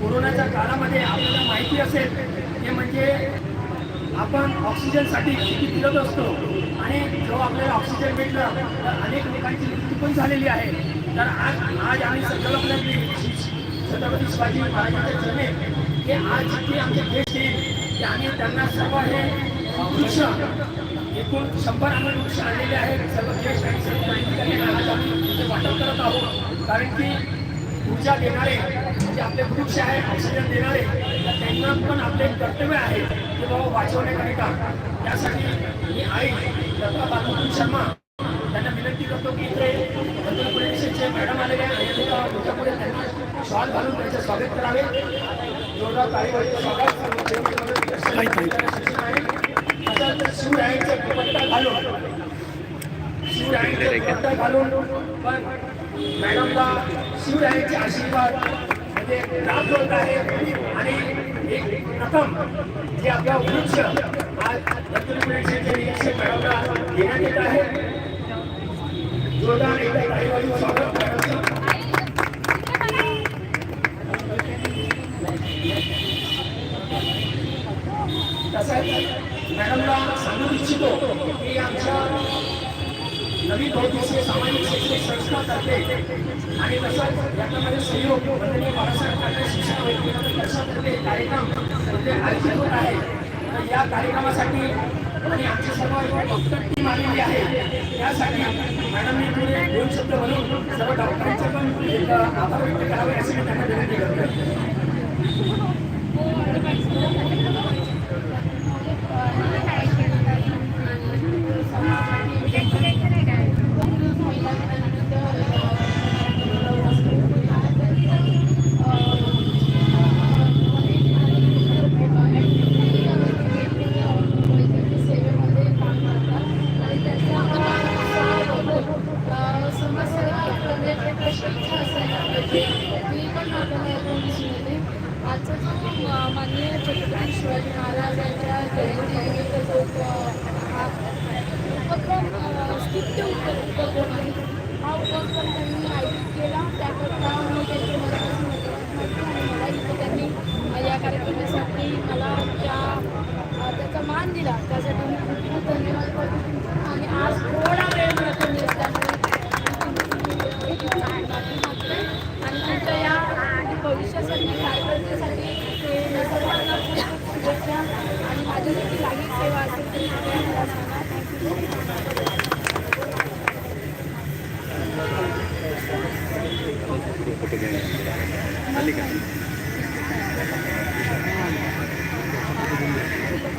कोरोनाच्या काळामध्ये आपल्याला माहिती असेल ते म्हणजे आपण ऑक्सिजनसाठी किती फिरत असतो. आणि जेव्हा आपल्याला ऑक्सिजन भेटलं तर अनेक लोकांची मृत्यू पण झालेली आहे. तर आज आज आम्ही संकल्पना छत्रपती शिवाजी महाराजांचे जन्मे हे आज जिथे आमचे देश येईल ते आम्ही त्यांना सर्व हे वृक्ष एकूण शंभर आम्ही वृक्ष आणलेले आहेत. सर्व देश आणि सर्व माहिती आज आम्ही ते वाटप करत आहोत. कारण की ऊर्जा देणारे म्हणजे आपले वृक्ष आहे ऑक्सिजन देणारे तर त्यांना पण आपले कर्तव्य आहे की बाबा वाचवण्याकरिता त्यासाठी मी आई लता बालमुकुंद शर्मा त्यांना विनंती करतो की इथे बंदर पोलिसचे मॅडम आलेले आहे तुमच्यापुढे त्यांनी शॉल घालून त्यांचं स्वागत करावे जोरदार ताळीवाजी स्वागत शिवरायांचे दुपट्टा घालून शिवरायांचे दुपट्टा घालून पण मॅडमला शिवरायांचे आशीर्वाद म्हणजे प्राप्त होत आहे. आणि एक प्रथम जे आपला वृक्ष आज रत्नपुरेचे येत आहे. जोरदार एकदा स्वागत तसंच मॅडमला सांगू इच्छितो की आमच्या नवीन बहुद्देशीय सामाजिक शैक्षणिक संस्था करते आणि तसंच याच्यामध्ये सहयोग म्हणजे माननीय बाळासाहेब ठाकरे शिक्षण वैद्यकीय परिषदेतर्फे कार्यक्रम म्हणजे आयोजित होत आहे. तर या कार्यक्रमासाठी आणि आमची सर्व डॉक्टर टीम आलेली आहे. त्यासाठी मॅडमने पुढे दोन शब्द म्हणून सर्व डॉक्टरांचा पण आभार व्यक्त करावे असे मी पण माझ्या दिसून येते आजचा जो माननीय छत्रपती शिवाजी महाराजांच्या जयंतीनिमित्त जो अ, हा उपक्रम स्तुत्य उपक्रम आहे हा उपक्रम त्यांनी आयोजित केला त्याकरता मी त्यांचे मनापासून आणि मला इथे त्यांनी या कार्यक्रमासाठी मला त्या त्याचा मान दिला. त्यासाठी मी खूप खूप धन्यवाद करतो. आणि आज थोडा Gracias.